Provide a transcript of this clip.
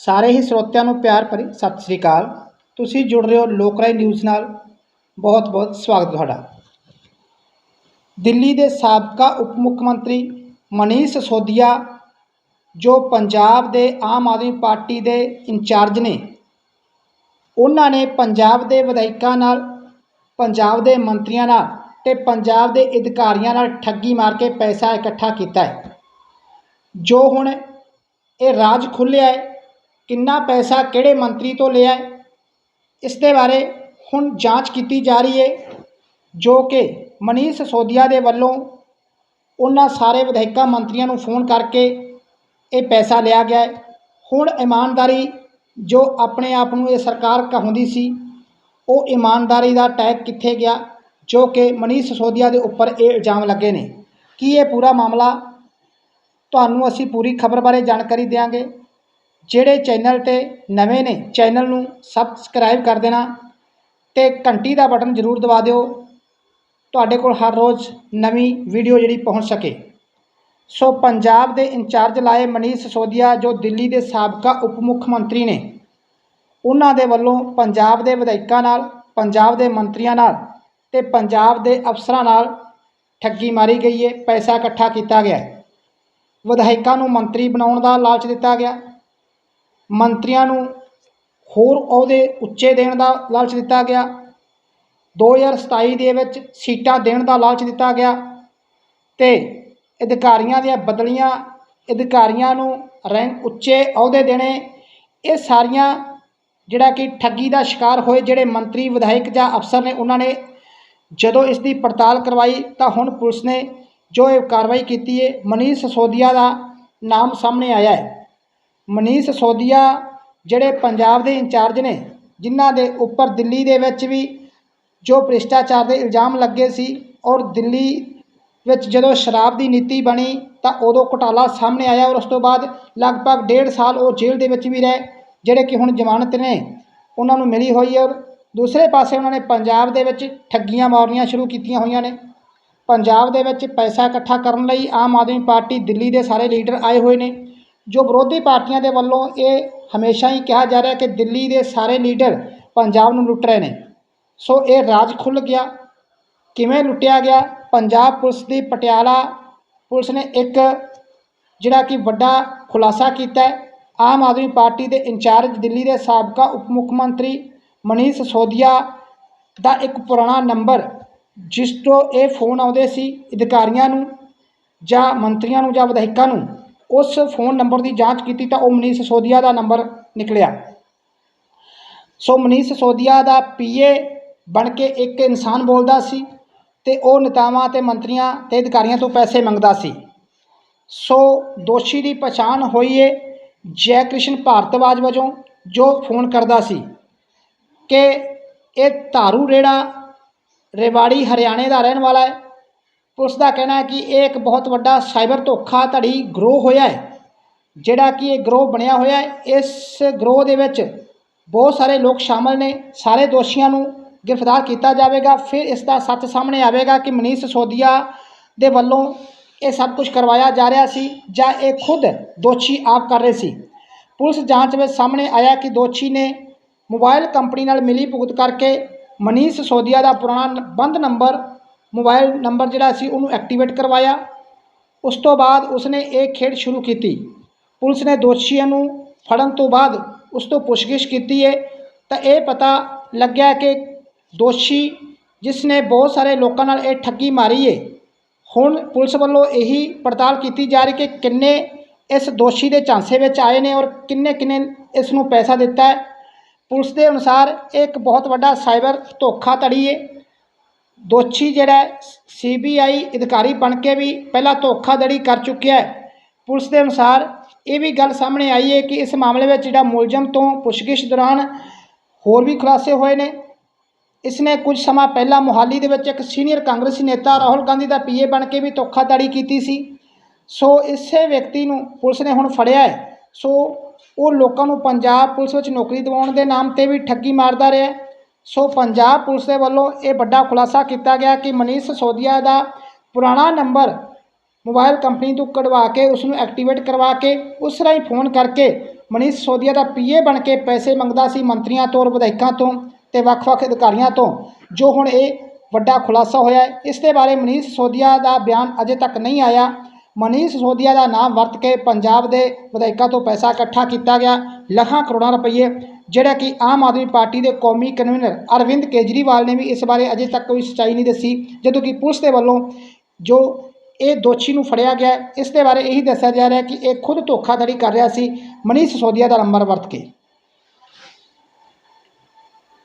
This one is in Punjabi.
ਸਾਰੇ ਹੀ ਸਰੋਤਿਆਂ ਨੂੰ ਪਿਆਰ ਭਰੀ ਸਤਿ ਸ੍ਰੀ ਅਕਾਲ। ਤੁਸੀਂ ਜੁੜ ਰਹੇ ਹੋ ਲੋਕਰਾਈ ਨਿਊਜ਼ ਨਾਲ। ਬਹੁਤ ਬਹੁਤ ਸਵਾਗਤ ਤੁਹਾਡਾ। ਦਿੱਲੀ ਦੇ ਸਾਬਕਾ ਉਪ ਮੁੱਖ ਮੰਤਰੀ ਮਨੀਸ਼ ਸੋਦੀਆ ਜੋ ਪੰਜਾਬ ਦੇ ਆਮ ਆਦਮੀ ਪਾਰਟੀ ਦੇ ਇੰਚਾਰਜ ਨੇ, ਉਹਨਾਂ ਨੇ ਪੰਜਾਬ ਦੇ ਵਿਧਾਇਕਾਂ ਨਾਲ, ਪੰਜਾਬ ਦੇ ਮੰਤਰੀਆਂ ਨਾਲ ਤੇ ਪੰਜਾਬ ਦੇ ਅਧਿਕਾਰੀਆਂ ਨਾਲ ਠੱਗੀ ਮਾਰ ਕੇ ਪੈਸਾ ਇਕੱਠਾ ਕੀਤਾ ਹੈ। ਜੋ ਹੁਣ ਇਹ ਰਾਜ ਖੁੱਲ੍ਹਿਆ ਹੈ ਕਿੰਨਾ ਪੈਸਾ ਕਿਹੜੇ ਮੰਤਰੀ ਤੋਂ ਲਿਆ ਇਸ ਦੇ ਬਾਰੇ ਹੁਣ ਜਾਂਚ ਕੀਤੀ ਜਾ ਰਹੀ ਹੈ, ਜੋ ਕਿ ਮਨੀਸ਼ ਸੋਦੀਆ ਦੇ ਵੱਲੋਂ ਉਹਨਾਂ ਸਾਰੇ ਵਿਧਾਇਕਾਂ ਮੰਤਰੀਆਂ ਨੂੰ ਫੋਨ ਕਰਕੇ ਇਹ ਪੈਸਾ ਲਿਆ ਗਿਆ ਹੈ। ਹੁਣ ਇਮਾਨਦਾਰੀ ਜੋ ਆਪਣੇ ਆਪ ਨੂੰ ਇਹ ਸਰਕਾਰ ਕਹਾਉਂਦੀ ਸੀ, ਉਹ ਇਮਾਨਦਾਰੀ ਦਾ ਟੈਗ ਕਿੱਥੇ ਗਿਆ, ਜੋ ਕਿ ਮਨੀਸ਼ ਸੋਦੀਆ ਦੇ ਉੱਪਰ ਇਹ ਇਲਜ਼ਾਮ ਲੱਗੇ ਨੇ। ਕੀ ਇਹ ਪੂਰਾ ਮਾਮਲਾ? ਤੁਹਾਨੂੰ ਅਸੀਂ ਪੂਰੀ ਖਬਰ ਬਾਰੇ ਜਾਣਕਾਰੀ ਦਿਆਂਗੇ। ਜਿਹੜੇ ਚੈਨਲ ਤੇ ਨਵੇਂ ਨੇ ਚੈਨਲ ਨੂੰ ਸਬਸਕ੍ਰਾਈਬ ਕਰ ਦੇਣਾ ਤੇ ਘੰਟੀ ਦਾ ਬਟਨ ਜ਼ਰੂਰ ਦਬਾ ਦਿਓ। ਤੁਹਾਡੇ ਕੋਲ ਹਰ ਰੋਜ਼ ਨਵੀਂ ਵੀਡੀਓ ਜਿਹੜੀ ਪਹੁੰਚ ਸਕੇ। ਸੋ ਪੰਜਾਬ ਦੇ ਇੰਚਾਰਜ ਲਾਏ ਮਨੀਸ਼ ਸਿਸੋਦੀਆ, ਜੋ ਦਿੱਲੀ ਦੇ ਸਾਬਕਾ ਉਪ ਮੁੱਖ ਮੰਤਰੀ ਨੇ। ਉਹਨਾਂ ਦੇ ਵੱਲੋਂ ਪੰਜਾਬ ਦੇ ਵਿਧਾਇਕਾਂ ਨਾਲ, ਪੰਜਾਬ ਦੇ ਮੰਤਰੀਆਂ ਨਾਲ ਤੇ ਪੰਜਾਬ ਦੇ ਅਫਸਰਾਂ ਨਾਲ ਠੱਗੀ ਮਾਰੀ ਗਈ ਹੈ ਪੈਸਾ ਇਕੱਠਾ ਕੀਤਾ ਗਿਆ। ਵਿਧਾਇਕਾਂ ਨੂੰ ਮੰਤਰੀ ਬਣਾਉਣ ਦਾ ਲਾਲਚ ਦਿੱਤਾ ਗਿਆ। ਮੰਤਰੀਆਂ ਨੂੰ ਹੋਰ ਅਹੁਦੇ ਉੱਚੇ ਦੇਣ ਦਾ ਲਾਲਚ ਦਿੱਤਾ ਗਿਆ। 2027 ਦੇ ਵਿੱਚ ਸੀਟਾਂ ਦੇਣ ਦਾ ਲਾਲਚ ਦਿੱਤਾ ਗਿਆ ਤੇ ਅਧਿਕਾਰੀਆਂ ਦੀਆਂ ਬਦਲੀਆਂ, ਅਧਿਕਾਰੀਆਂ ਨੂੰ ਰੈਂਕ ਉੱਚੇ ਅਹੁਦੇ ਦੇਣੇ, ਇਹ ਸਾਰੀਆਂ ਜਿਹੜਾ ਕਿ ਠੱਗੀ ਦਾ ਸ਼ਿਕਾਰ ਹੋਏ ਜਿਹੜੇ ਮੰਤਰੀ, ਵਿਧਾਇਕ ਜਾਂ ਅਫਸਰ ਨੇ ਉਹਨਾਂ ਨੇ ਜਦੋਂ ਇਸ ਦੀ ਪੜਤਾਲ ਕਰਵਾਈ ਤਾਂ ਹੁਣ ਪੁਲਿਸ ਨੇ ਜੋ ਇਹ ਕਾਰਵਾਈ ਕੀਤੀ ਹੈ, ਮਨੀਸ਼ ਸਿਸੋਦੀਆ ਦਾ ਨਾਮ ਸਾਹਮਣੇ ਆਇਆ ਹੈ। ਮਨੀਸ਼ ਸੋਦੀਆ ਜਿਹੜੇ ਪੰਜਾਬ ਦੇ ਇੰਚਾਰਜ ਨੇ, ਜਿਨ੍ਹਾਂ ਦੇ ਉੱਪਰ ਦਿੱਲੀ ਦੇ ਵਿੱਚ ਵੀ ਜੋ ਭ੍ਰਿਸ਼ਟਾਚਾਰ ਦੇ ਇਲਜ਼ਾਮ ਲੱਗੇ ਸੀ ਔਰ ਦਿੱਲੀ ਵਿੱਚ ਜਦੋਂ ਸ਼ਰਾਬ ਦੀ ਨੀਤੀ ਬਣੀ ਤਾਂ ਉਦੋਂ ਘੁਟਾਲਾ ਸਾਹਮਣੇ ਆਇਆ ਔਰ ਉਸ ਤੋਂ ਬਾਅਦ ਲਗਭਗ ਡੇਢ ਸਾਲ ਉਹ ਜੇਲ੍ਹ ਦੇ ਵਿੱਚ ਵੀ ਰਹੇ, ਜਿਹੜੇ ਕਿ ਹੁਣ ਜ਼ਮਾਨਤ ਨੇ, ਉਹਨਾਂ ਨੂੰ ਮਿਲੀ ਹੋਈ ਔਰ ਦੂਸਰੇ ਪਾਸੇ ਉਹਨਾਂ ਨੇ ਪੰਜਾਬ ਦੇ ਵਿੱਚ ਠੱਗੀਆਂ ਮਾਰਨੀਆਂ ਸ਼ੁਰੂ ਕੀਤੀਆਂ ਹੋਈਆਂ ਨੇ। ਪੰਜਾਬ ਦੇ ਵਿੱਚ ਪੈਸਾ ਇਕੱਠਾ ਕਰਨ ਲਈ ਆਮ ਆਦਮੀ ਪਾਰਟੀ ਦਿੱਲੀ ਦੇ ਸਾਰੇ ਲੀਡਰ ਆਏ ਹੋਏ ਨੇ। ਜੋ ਵਿਰੋਧੀ ਪਾਰਟੀਆਂ ਦੇ ਵੱਲੋਂ ਇਹ ਹਮੇਸ਼ਾ ਹੀ ਕਿਹਾ ਜਾ ਰਿਹਾ ਕਿ ਦਿੱਲੀ ਦੇ ਸਾਰੇ ਲੀਡਰ ਪੰਜਾਬ ਨੂੰ ਲੁੱਟ ਰਹੇ ਨੇ। ਸੋ ਇਹ ਰਾਜ ਖੁੱਲ੍ਹ ਗਿਆ। ਕਿਵੇਂ ਲੁੱਟਿਆ ਗਿਆ? ਪੰਜਾਬ ਪੁਲਿਸ ਦੀ ਪਟਿਆਲਾ ਪੁਲਿਸ ਨੇ ਇੱਕ ਜਿਹੜਾ ਕਿ ਵੱਡਾ ਖੁਲਾਸਾ ਕੀਤਾ ਆਮ ਆਦਮੀ ਪਾਰਟੀ ਦੇ ਇੰਚਾਰਜ, ਦਿੱਲੀ ਦੇ ਸਾਬਕਾ ਉਪ ਮੁੱਖ ਮੰਤਰੀ ਮਨੀਸ਼ ਸੋਦੀਆ ਦਾ ਇੱਕ ਪੁਰਾਣਾ ਨੰਬਰ, ਜਿਸ ਤੋਂ ਇਹ ਫੋਨ ਆਉਂਦੇ ਸੀ ਅਧਿਕਾਰੀਆਂ ਨੂੰ ਜਾਂ ਮੰਤਰੀਆਂ ਨੂੰ ਜਾਂ ਵਿਧਾਇਕਾਂ ਨੂੰ। ਉਸ ਫੋਨ ਨੰਬਰ ਦੀ ਜਾਂਚ ਕੀਤੀ ਤਾਂ ਉਹ ਮਨੀਸ਼ ਸੋਦੀਆ ਦਾ ਨੰਬਰ ਨਿਕਲਿਆ। ਸੋ ਮਨੀਸ਼ ਸੋਦੀਆ ਦਾ ਪੀਏ ਬਣ ਕੇ ਇੱਕ ਇਨਸਾਨ ਬੋਲਦਾ ਸੀ ਤੇ ਉਹ ਨੇਤਾਵਾਂ ਤੇ ਮੰਤਰੀਆਂ ਤੇ ਅਧਿਕਾਰੀਆਂ ਤੋਂ ਪੈਸੇ ਮੰਗਦਾ ਸੀ। ਸੋ ਦੋਸ਼ੀ ਦੀ ਪਛਾਣ ਹੋਈ ਏ ਜੈ ਕ੍ਰਿਸ਼ਨ ਭਾਰਤਵਾਜ ਵਜੋਂ, ਜੋ ਫੋਨ ਕਰਦਾ ਸੀ ਕਿ ਇਹ ਧਾਰੂ ਰੇੜਾ ਰੇਵਾੜੀ ਹਰਿਆਣੇ ਦਾ ਰਹਿਣ ਵਾਲਾ ਹੈ। ਪੁਲਿਸ ਦਾ ਕਹਿਣਾ ਹੈ ਕਿ ਇਹ ਇੱਕ ਬਹੁਤ ਵੱਡਾ ਸਾਈਬਰ ਧੋਖਾਧੜੀ ਗਰੋਹ ਹੋਇਆ ਹੈ, ਜਿਹੜਾ ਕਿ ਇਹ ਗਰੋਹ ਬਣਿਆ ਹੋਇਆ ਹੈ। ਇਸ ਗਰੋਹ ਦੇ ਵਿੱਚ ਬਹੁਤ ਸਾਰੇ ਲੋਕ ਸ਼ਾਮਲ ਨੇ, ਸਾਰੇ ਦੋਸ਼ੀਆਂ ਨੂੰ ਗ੍ਰਿਫਤਾਰ ਕੀਤਾ ਜਾਵੇਗਾ। ਫਿਰ ਇਸ ਦਾ ਸੱਚ ਸਾਹਮਣੇ ਆਵੇਗਾ ਕਿ ਮਨੀਸ਼ ਸੋਦੀਆ ਦੇ ਵੱਲੋਂ ਇਹ ਸਭ ਕੁਝ ਕਰਵਾਇਆ ਜਾ ਰਿਹਾ ਸੀ ਜਾਂ ਇਹ ਖੁਦ ਦੋਸ਼ੀ ਆਪ ਕਰ ਰਹੇ ਸੀ। ਪੁਲਿਸ ਜਾਂਚ ਵਿੱਚ ਸਾਹਮਣੇ ਆਇਆ ਕਿ ਦੋਸ਼ੀ ਨੇ ਮੋਬਾਈਲ ਕੰਪਨੀ ਨਾਲ ਮਿਲੀ ਭੁਗਤ ਕਰਕੇ ਮਨੀਸ਼ ਸੋਦੀਆ ਦਾ ਪੁਰਾਣਾ ਬੰਦ ਨੰਬਰ ਮੋਬਾਈਲ ਨੰਬਰ ਜਿਹੜਾ ਸੀ ਉਹਨੂੰ ਐਕਟੀਵੇਟ ਕਰਵਾਇਆ। ਉਸ ਤੋਂ ਬਾਅਦ ਉਸਨੇ ਇਹ ਖੇਡ ਸ਼ੁਰੂ ਕੀਤੀ। ਪੁਲਿਸ ਨੇ ਦੋਸ਼ੀਆਂ ਨੂੰ ਫੜਨ ਤੋਂ ਬਾਅਦ ਉਸ ਤੋਂ ਪੁੱਛਗਿੱਛ ਕੀਤੀ ਹੈ ਤਾਂ ਇਹ ਪਤਾ ਲੱਗਿਆ ਕਿ ਦੋਸ਼ੀ ਜਿਸ ਨੇ ਬਹੁਤ ਸਾਰੇ ਲੋਕਾਂ ਨਾਲ ਇਹ ਠੱਗੀ ਮਾਰੀ ਹੈ ਹੁਣ ਪੁਲਿਸ ਵੱਲੋਂ ਇਹੀ ਪੜਤਾਲ ਕੀਤੀ ਜਾ ਰਹੀ ਕਿ ਕਿੰਨੇ ਇਸ ਦੋਸ਼ੀ ਦੇ ਝਾਂਸੇ ਵਿੱਚ ਆਏ ਨੇ ਔਰ ਕਿੰਨੇ ਕਿੰਨੇ ਇਸ ਨੂੰ ਪੈਸਾ ਦਿੱਤਾ ਹੈ। ਪੁਲਿਸ ਦੇ ਅਨੁਸਾਰ ਇਹ ਇੱਕ ਬਹੁਤ ਵੱਡਾ ਸਾਈਬਰ ਧੋਖਾ ਧੜੀ ਹੈ ਦੋਸ਼ੀ ਜਿਹੜਾ ਸੀਬੀਆਈ ਅਧਿਕਾਰੀ ਬਣ ਕੇ ਵੀ ਪਹਿਲਾਂ ਧੋਖਾਧੜੀ ਕਰ ਚੁੱਕਿਆ ਹੈ। ਪੁਲਿਸ ਦੇ ਅਨੁਸਾਰ ਇਹ ਵੀ ਗੱਲ ਸਾਹਮਣੇ ਆਈ ਹੈ ਕਿ ਇਸ ਮਾਮਲੇ ਵਿੱਚ ਜਿਹੜਾ ਮੁਲਜ਼ਮ ਤੋਂ ਪੁੱਛਗਿੱਛ ਦੌਰਾਨ ਹੋਰ ਵੀ ਖੁਲਾਸੇ ਹੋਏ ਨੇ। ਇਸ ਨੇ ਕੁਝ ਸਮਾਂ ਪਹਿਲਾਂ ਮੁਹਾਲੀ ਦੇ ਵਿੱਚ ਇੱਕ ਸੀਨੀਅਰ ਕਾਂਗਰਸੀ ਨੇਤਾ ਰਾਹੁਲ ਗਾਂਧੀ ਦਾ ਪੀਏ ਬਣ ਕੇ ਵੀ ਧੋਖਾਧੜੀ ਕੀਤੀ ਸੀ। ਸੋ ਇਸੇ ਵਿਅਕਤੀ ਨੂੰ ਪੁਲਿਸ ਨੇ ਹੁਣ ਫੜਿਆ ਹੈ। ਸੋ ਉਹ ਲੋਕਾਂ ਨੂੰ ਪੰਜਾਬ ਪੁਲਿਸ ਵਿੱਚ ਨੌਕਰੀ ਦਿਵਾਉਣ ਦੇ ਨਾਮ ਤੇ ਵੀ ਠੱਗੀ ਮਾਰਦਾ ਰਿਹਾ ਸੋ ਪੰਜਾਬ ਪੁਲਿਸ ਦੇ ਵੱਲੋਂ ਇਹ ਵੱਡਾ ਖੁਲਾਸਾ ਕੀਤਾ ਗਿਆ ਕਿ ਮਨੀਸ਼ ਸੋਦੀਆ ਦਾ ਪੁਰਾਣਾ ਨੰਬਰ ਮੋਬਾਈਲ ਕੰਪਨੀ ਤੋਂ ਕਢਵਾ ਕੇ ਉਸ ਨੂੰ ਐਕਟੀਵੇਟ ਕਰਵਾ ਕੇ ਉਸ ਰਾਹੀਂ ਫੋਨ ਕਰਕੇ ਮਨੀਸ਼ ਸੋਦੀਆ ਦਾ ਪੀਏ ਬਣ ਕੇ ਪੈਸੇ ਮੰਗਦਾ ਸੀ ਮੰਤਰੀਆਂ ਤੋਂ ਔਰ ਵਿਧਾਇਕਾਂ ਤੋਂ ਤੇ ਵੱਖ-ਵੱਖ ਅਧਿਕਾਰੀਆਂ ਤੋਂ, ਜੋ ਹੁਣ ਇਹ ਵੱਡਾ ਖੁਲਾਸਾ ਹੋਇਆ ਹੈ। ਇਸ ਦੇ ਬਾਰੇ ਮਨੀਸ਼ ਸੋਦੀਆ ਦਾ ਬਿਆਨ ਅਜੇ ਤੱਕ ਨਹੀਂ ਆਇਆ। ਮਨੀਸ਼ ਸੋਦੀਆ ਦਾ ਨਾਮ ਵਰਤ ਕੇ ਪੰਜਾਬ ਦੇ ਵਿਧਾਇਕਾਂ ਤੋਂ ਪੈਸਾ ਇਕੱਠਾ ਕੀਤਾ ਗਿਆ। ਲੱਖਾਂ ਕਰੋੜਾਂ ਰੁਪਏ ਜਿਹੜਾ ਕਿ ਆਮ ਆਦਮੀ ਪਾਰਟੀ ਦੇ ਕੌਮੀ ਕਨਵੀਨਰ ਅਰਵਿੰਦ ਕੇਜਰੀਵਾਲ ਨੇ ਵੀ ਇਸ ਬਾਰੇ ਅਜੇ ਤੱਕ ਕੋਈ ਸੱਚਾਈ ਨਹੀਂ ਦੱਸੀ, ਜਦੋਂ ਕਿ ਪੁਲਿਸ ਦੇ ਵੱਲੋਂ ਜੋ ਇਹ ਦੋਸ਼ੀ ਨੂੰ ਫੜਿਆ ਗਿਆ, ਇਸ ਦੇ ਬਾਰੇ ਇਹੀ ਦੱਸਿਆ ਜਾ ਰਿਹਾ ਕਿ ਇਹ ਖੁਦ ਧੋਖਾਧੜੀ ਕਰ ਰਿਹਾ ਸੀ ਮਨੀਸ਼ ਸਿਸੋਦੀਆ ਦਾ ਨੰਬਰ ਵਰਤ ਕੇ।